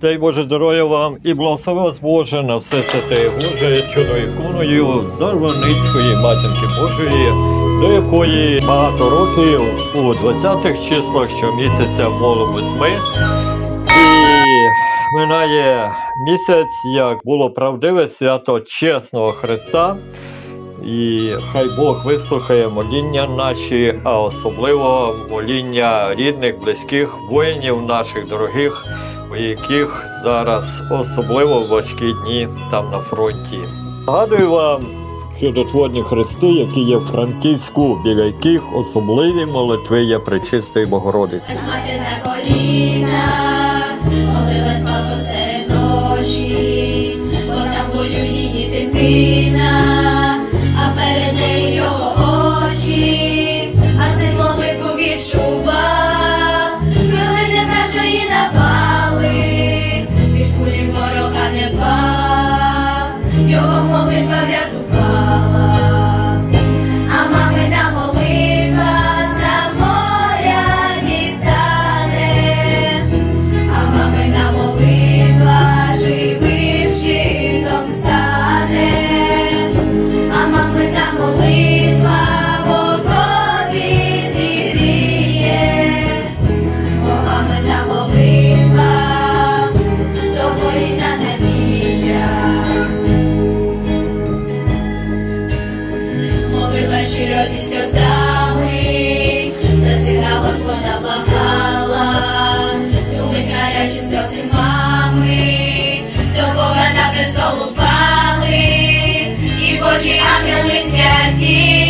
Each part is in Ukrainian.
Дай Боже здоров'я вам і благослови вас Боже на все святе Боже, чудо іконою Зарваницької Матінки Божої, до якої багато років у 20-х числах щомісяця молимось ми. І минає місяць, як було правдиве свято чесного Христа. І хай Бог вислухає моління наші, а особливо моління рідних, близьких воїнів наших дорогих, у яких зараз особливо важкі дні там на фронті. Нагадую вам чудотворні хрести, які є в Франківську, біля яких особливі молитви є Пречистої Богородиці. Бо там болю її дитина, а перед нею ангели святі,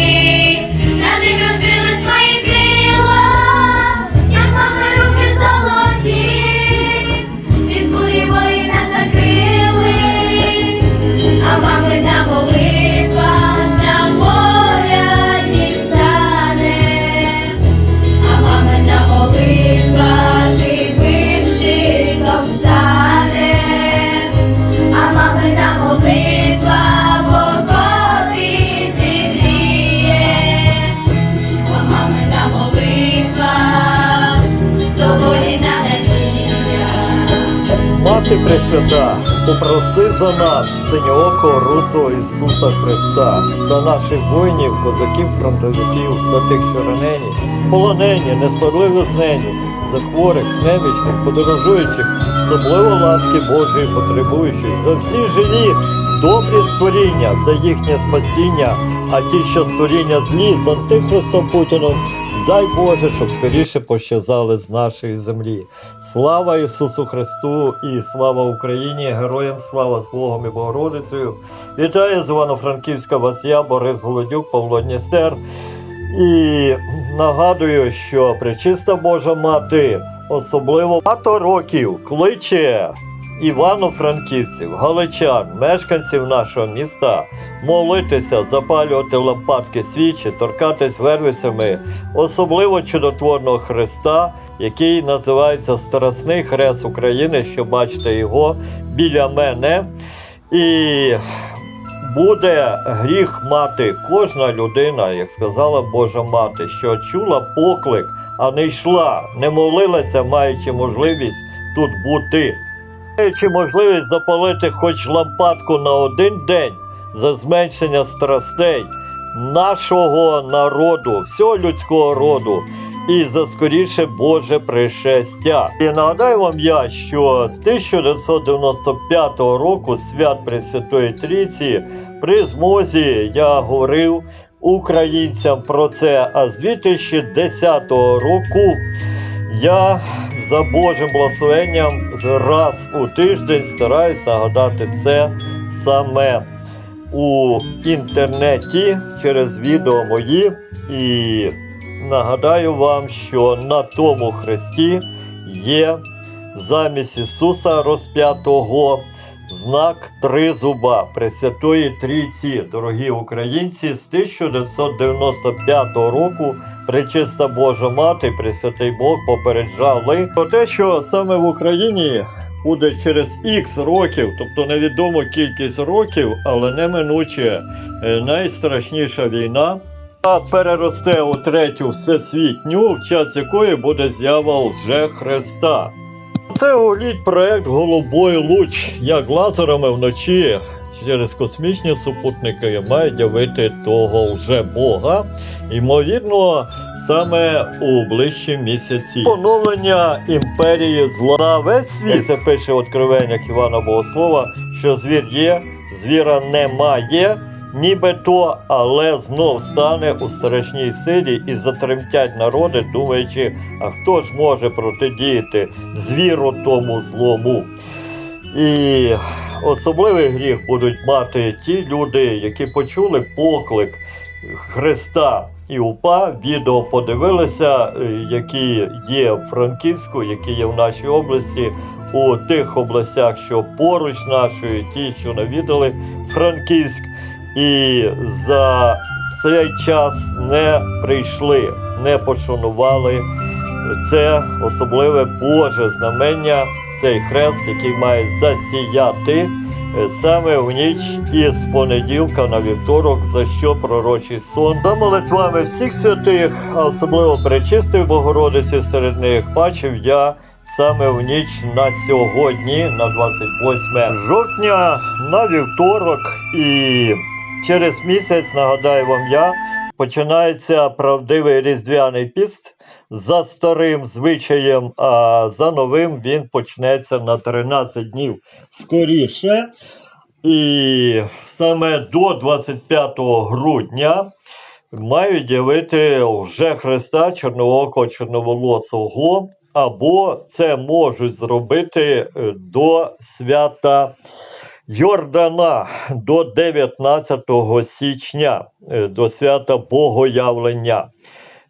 Мати Пресвята, попроси за нас, синьоокого русого Ісуса Христа, за наших воїнів, козаків, фронтовиків, за тих, що ранені, полонені, несправедливо знені, за хворих, немічних, подорожуючих, особливо ласки Божої потребуючих, за всі живі, добрі створіння, за їхнє спасіння, а ті, що створіння злі, з антихристом Путіном, дай Боже, щоб скоріше пощазали з нашої землі. Слава Ісусу Христу і слава Україні! Героям слава з Богом і Богородицею! Вітаю з Івано-Франківська вас я, Борис Голодюк, Павло Дністер. І нагадую, що Пречиста Божа Мати особливо багато років кличе Івано-Франківців, галичан, мешканців нашого міста молитися, запалювати лампадки свічі, торкатись вервицями особливо чудотворного Христа, який називається Страсний Хрест України, що бачите його біля мене. І буде гріх мати кожна людина, як сказала Божа мати, що чула поклик, а не йшла, не молилася, маючи можливість тут бути. Маючи можливість запалити хоч лампадку на один день за зменшення страстей нашого народу, всього людського роду, і за скоріше Боже пришестя. І нагадаю вам я, що з 1995 року свят Пресвятої Трійці при змозі я говорив українцям про це. А з 2010 року я за Божим благословенням раз у тиждень стараюсь нагадати це саме у інтернеті через відео мої. І нагадаю вам, що на тому хресті є замість Ісуса розп'ятого знак тризуба Пресвятої Трійці, дорогі українці, з 1995 року Пречиста Божа Мати, Пресвятий Бог попереджали про те, що саме в Україні буде через Х років, тобто невідому кількість років, але неминуче е, найстрашніша війна. та Переросте у третю всесвітню, в час якої буде з'ява лже Христа. Оце гуліть проект Голубой луч, як лазерами вночі через космічні супутники мають явити того вже Бога. Ймовірно, саме у ближчі місяці. Поновлення імперії зла весь світ. Це пише в откровеннях Івана Богослова, що звір є, звіра немає. Нібито, але знов стане у страшній силі і затремтять народи, думаючи, а хто ж може протидіяти звіру тому злому. І особливий гріх будуть мати ті люди, які почули поклик Христа і УПА, відео подивилися, е, які є в Франківську, які є в нашій області, у тих областях, що поруч нашої, ті, що навідали Франківськ, і за цей час не прийшли, не пошанували це особливе Боже знамення, цей хрест, який має засіяти е, саме в ніч із понеділка на вівторок, за що пророчий сон. За молитвами всіх святих, а особливо пречистої Богородиці серед них, бачив я саме в ніч на сьогодні, на 28 жовтня, на вівторок, і через місяць, нагадаю вам я, починається правдивий різдвяний піст за старим звичаєм, а за новим він почнеться на 13 днів скоріше. І саме до 25 грудня мають явити вже Христа Чорноокого Чорноволосого, або це можуть зробити е, до свята Йордана до 19 січня, е, до свята Богоявлення.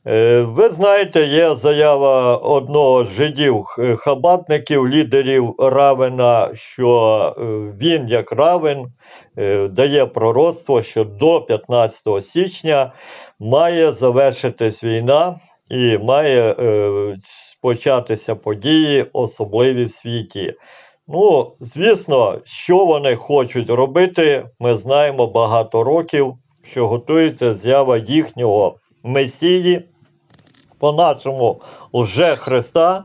Е, Ви знаєте, є заява одного з жидів хабатників, лідерів Равена, що е, він, як Равен, е, дає пророцтво, що до 15 січня має завершитись війна і має е, початися події, особливі в світі. Ну, звісно, що вони хочуть робити, ми знаємо багато років, що готується з'ява їхнього Месії, по-нашому лже Христа,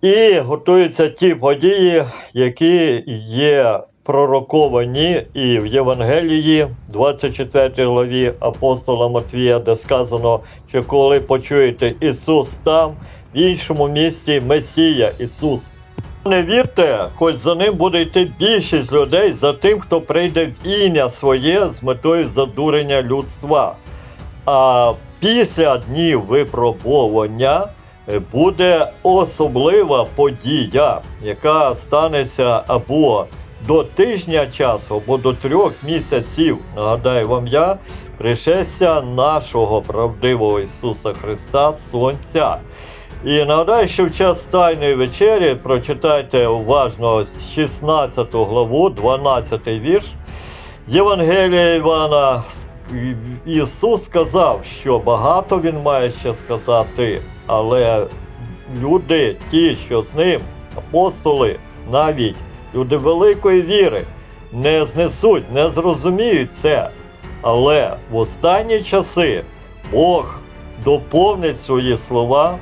і готуються ті події, які є пророковані і в Євангелії, 24 главі апостола Матвія, де сказано, що коли почуєте Ісус там, в іншому місті Месія Ісус. Не вірте, хоч за ним буде йти більшість людей за тим, хто прийде в ім'я своє з метою задурення людства. А після днів випробовування е, буде особлива подія, яка станеться або до тижня часу, або до трьох місяців. Нагадаю вам я, пришестя нашого правдивого Ісуса Христа Сонця. І нагадаю, в час Тайної вечері прочитайте уважно 16 главу, 12 вірш Євангелія Івана. Ісус сказав, що багато Він має ще сказати, але люди, ті, що з ним, апостоли, навіть люди великої віри, не знесуть, не зрозуміють це. Але в останні часи Бог доповнить свої слова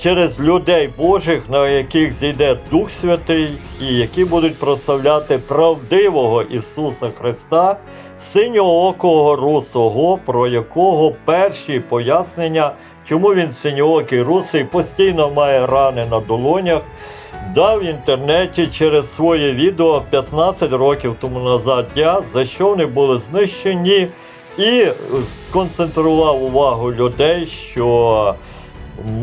через людей Божих, на яких зійде Дух Святий, і які будуть прославляти правдивого Ісуса Христа, синьоокого русого, про якого перші пояснення, чому він синьоокий русий, постійно має рани на долонях. Дав в інтернеті через своє відео 15 років тому назад я, за що вони були знищені, і сконцентрував увагу людей, що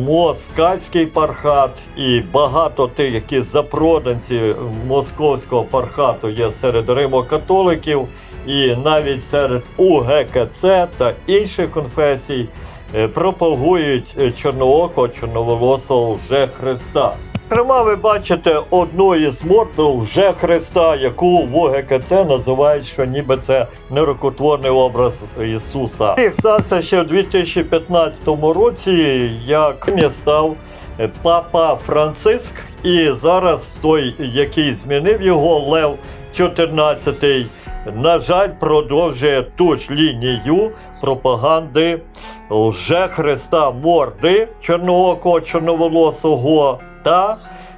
москальський пархат і багато тих, які запроданці московського пархату є серед римокатоликів, і навіть серед УГКЦ та інших конфесій е, пропагують е, чорноокого, чорноволосого вже Христа. Зокрема, ви бачите одну із морд вже Христа, яку в ОГКЦ називають, що ніби це нерукотворний образ Ісуса. І стався ще в 2015 році, як не став папа Франциск, і зараз той, який змінив його, Лев 14, на жаль, продовжує ту ж лінію пропаганди лже Христа морди чорноокого, чорноволосого та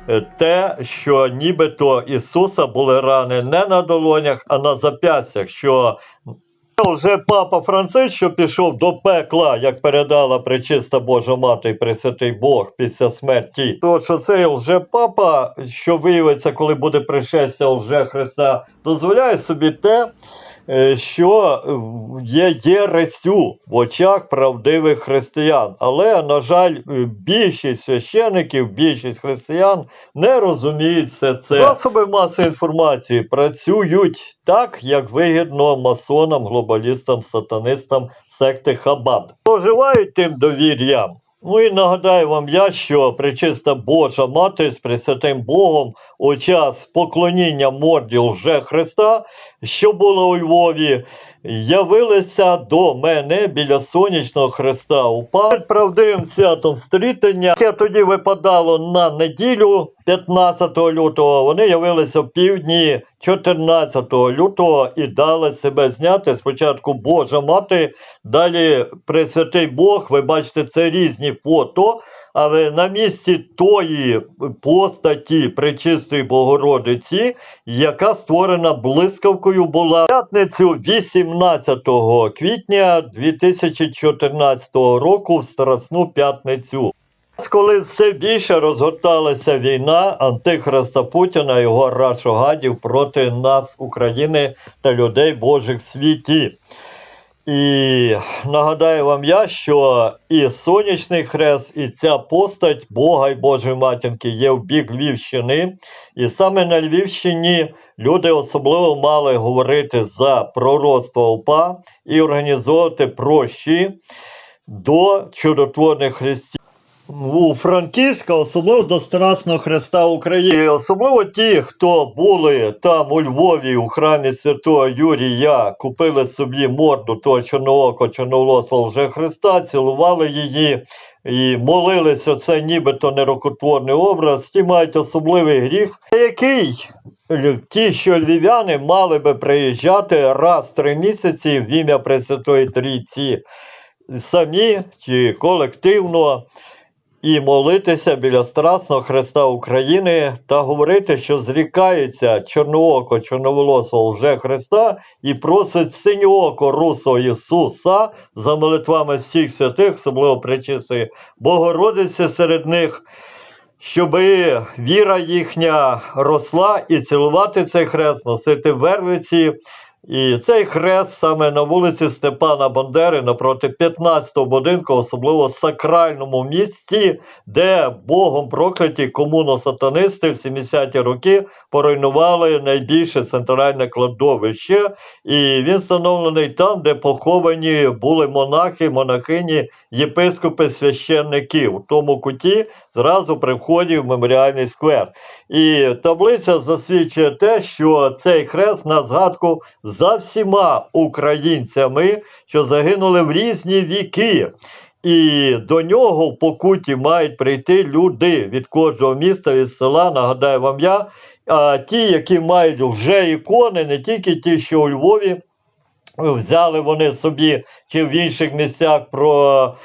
е, те, що нібито Ісуса були рани не на долонях, а на зап'ястях. Що вже папа Франциск, пішов до пекла, як передала пречиста Божа Мати і Пресвятий Бог після смерті. То що цей лже папа, що виявиться, коли буде пришестя лже Христа, дозволяє собі те, що е, є єресю в очах правдивих християн. Але, на жаль, е, більшість священиків, більшість християн не розуміють все це. Засоби масової інформації працюють так, як вигідно масонам, глобалістам, сатанистам секти Хабад. Проживають тим довір'ям. Ну і нагадаю вам я, що пречиста Божа Мати з Пресвятим Богом у час поклоніння морді лже Христа, що було у Львові, явилися до мене біля сонячного Христа УПА перед правдивим святом стрітення, яке тоді випадало на неділю 15 лютого. Вони явилися в півдні 14 лютого і дали себе зняти. Спочатку Божа мати, далі Пресвятий Бог. Ви бачите, це різні фото. Але на місці тої постаті Пречистої Богородиці, яка створена блискавкою, була п'ятницю 18 квітня 2014 року в Страсну п'ятницю. Коли все більше розгорталася війна Антихриста Путіна його рашогадів проти нас, України та людей Божих в світі. І нагадаю вам я, що і сонячний хрест, і ця постать Бога і Божої матінки є в бік Львівщини. І саме на Львівщині люди особливо мали говорити за пророцтво УПА і організовувати прощі до чудотворних хрестів. У Франківська, особливо до Страсного Христа України, особливо ті, хто були там у Львові у храмі святого Юрія, купили собі морду того чорноокого чорноволосого вже Христа, цілували її і молилися, це нібито нерокотворний образ, ті мають особливий гріх, який ті, що львів'яни мали би приїжджати раз три місяці в ім'я Пресвятої Трійці, самі чи колективно і молитися біля Страсного Христа України та говорити, що зрікаються чорнооко, чорноволосого вже Христа і просить синьооко русого Ісуса за молитвами всіх святих, особливо пречистої Богородиці серед них. Щоби віра їхня росла і цілувати цей хрест, носити вервиці. І цей хрест саме на вулиці Степана Бандери напроти 15-го будинку, особливо сакральному місці, де Богом прокляті комуно-сатанисти в 70-ті роки поруйнували найбільше центральне кладовище. І він встановлений там, де поховані були монахи, монахині, єпископи, священники. В тому куті зразу при вході в меморіальний сквер. І таблиця засвідчує те, що цей хрест на згадку за всіма українцями, що загинули в різні віки. І до нього в покуті мають прийти люди від кожного міста, від села, нагадаю вам я. А ті, які мають вже ікони, не тільки ті, що у Львові. Взяли вони собі чи в інших місцях про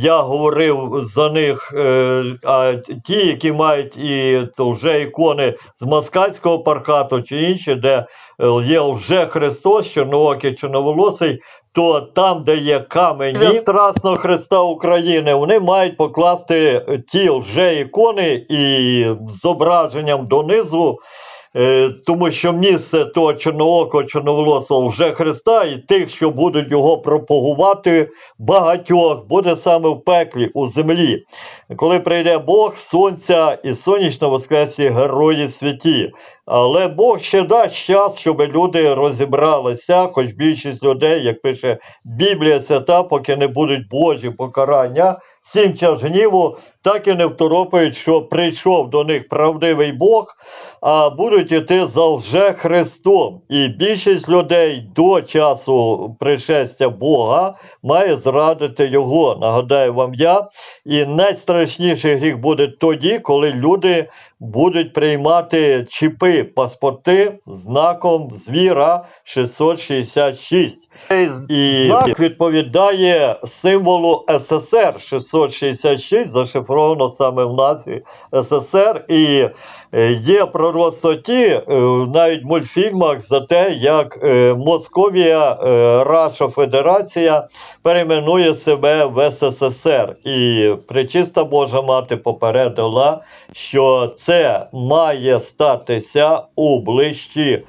я говорив за них, е, а ті, які мають і то вже ікони з москальського пархату чи інші, де е, є вже Христос, чорноокий, чорноволосий, то там, де є камені Страсного Христа України, вони мають покласти ті вже ікони і зображенням донизу. Е, тому що місце того чорноокого, чорноволосого вже Христа і тих, що будуть його пропагувати, багатьох буде саме в пеклі у землі. Коли прийде Бог, сонця і сонячно воскресі герої святі. Але Бог ще дасть час, щоб люди розібралися, хоч більшість людей, як пише Біблія Свята, поки не будуть Божі покарання, сім час гніву, так і не второпають, що прийшов до них правдивий Бог, а будуть іти за лже Христом. І більшість людей до часу пришестя Бога має зрадити Його. Нагадаю вам я. І найстрашніший гріх буде тоді, коли люди будуть приймати чіпи паспорти знаком звіра 666. І знак відповідає символу СССР 666, зашифровано саме в назві СССР. І е, є пророцтво ті, е, навіть в мультфільмах за те, як е, Московія, Раша Федерація перейменує себе в СССР. І пречиста Божа мати попередила, що це має статися у ближчі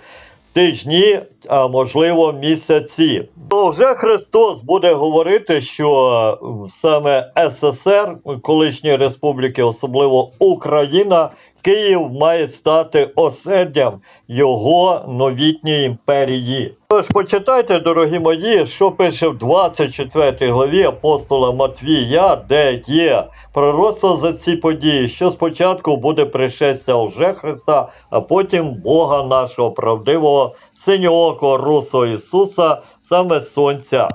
тижні, а можливо місяці. То вже Христос буде говорити, що саме СССР, колишні республіки, особливо Україна, Київ має стати осердям його новітньої імперії. Тож почитайте, дорогі мої, що пише в 24 главі апостола Матвія, де є пророцтво за ці події, що спочатку буде пришестя лже Христа, а потім Бога нашого правдивого, синьоокого русого Ісуса, саме Сонця.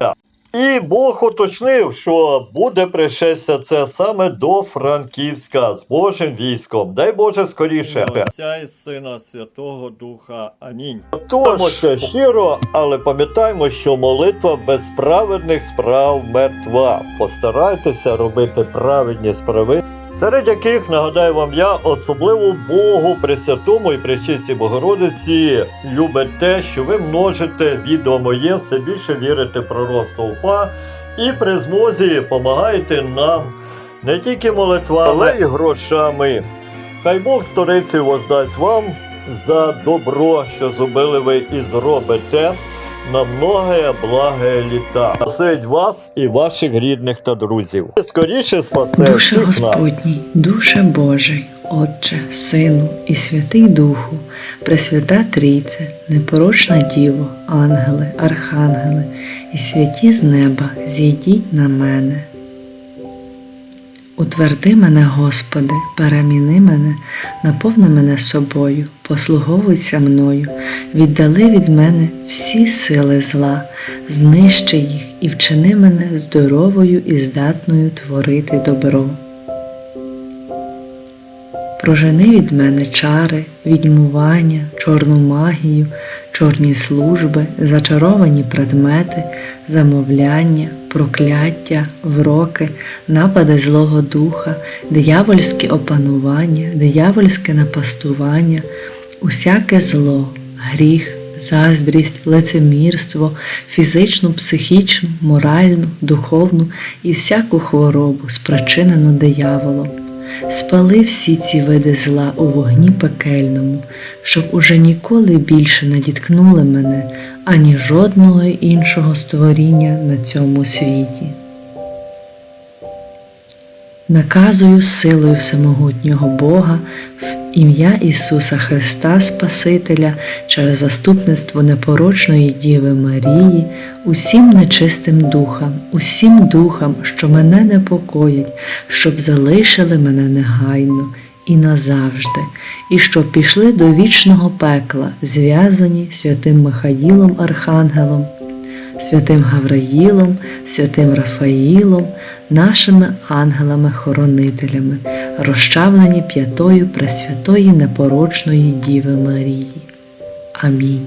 І Бог уточнив, що буде пришестя це саме до Франківська з Божим військом. Дай Боже скоріше. Отця і Сина Святого Духа. Амінь. Тож щиро, але пам'ятаємо, що молитва без праведних справ мертва. Постарайтеся робити праведні справи. Серед яких нагадаю вам я особливо Богу Пресвятому і Пречистій Богородиці любить те, що ви множите відео моє, все більше вірите в пророцтво УПА і при змозі допомагаєте нам не тільки молитвами, але й грошами. Хай Бог сторицею воздасть вам за добро, що зробили ви і зробите на многе благе літа. Спасить вас і ваших рідних та друзів. Скоріше спасе Душе всіх нас. Господній, душе Божий, Отче, Сину і Святий Духу, Пресвята Трійце, непорочна Діво, ангели, архангели і святі з неба, зійдіть на мене. Утверди мене, Господи, переміни мене, наповни мене собою, послуговуйся мною, віддали від мене всі сили зла, знищи їх і вчини мене здоровою і здатною творити добро. Прожени від мене чари, відьмування, чорну магію, чорні служби, зачаровані предмети, замовляння, прокляття, вроки, напади Злого Духа, диявольське опанування, диявольське напастування, усяке зло, гріх, заздрість, лицемірство, фізичну, психічну, моральну, духовну і всяку хворобу, спричинену дияволом. Спали всі ці види зла у вогні пекельному, щоб уже ніколи більше не діткнули мене, ані жодного іншого створіння на цьому світі. Наказую силою всемогутнього Бога ім'я Ісуса Христа Спасителя через заступництво непорочної Діви Марії, усім нечистим духам, усім духам, що мене непокоять, щоб залишили мене негайно і назавжди, і щоб пішли до вічного пекла, зв'язані святим Михаїлом Архангелом, святим Гавраїлом, святим Рафаїлом, нашими ангелами-хоронителями, розчавлені п'ятою Пресвятої непорочної Діви Марії. Амінь.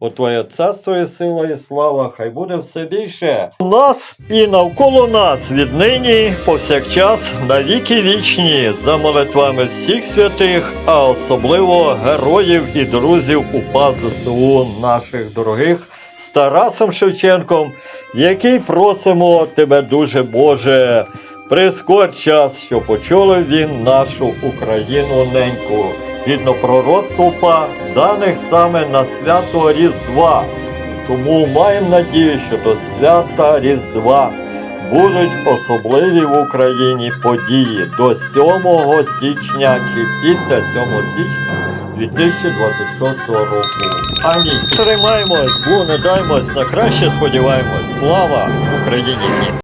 Бо Твоє царство і сила і слава, хай буде все більше у нас і навколо нас віднині, повсякчас, на віки вічні, за молитвами всіх святих, а особливо героїв і друзів УПА ЗСУ наших дорогих з Тарасом Шевченком, який просимо тебе дуже Боже. Прискор час, що почули він нашу Україну неньку, гідно пророцтва, даних саме на свято Різдва. Тому маємо надію, що до свята Різдва будуть особливі в Україні події до 7 січня чи після 7 січня 2026 року. Амінь. Тримаємось, злу не даймось, на краще сподіваємось. Слава Україні!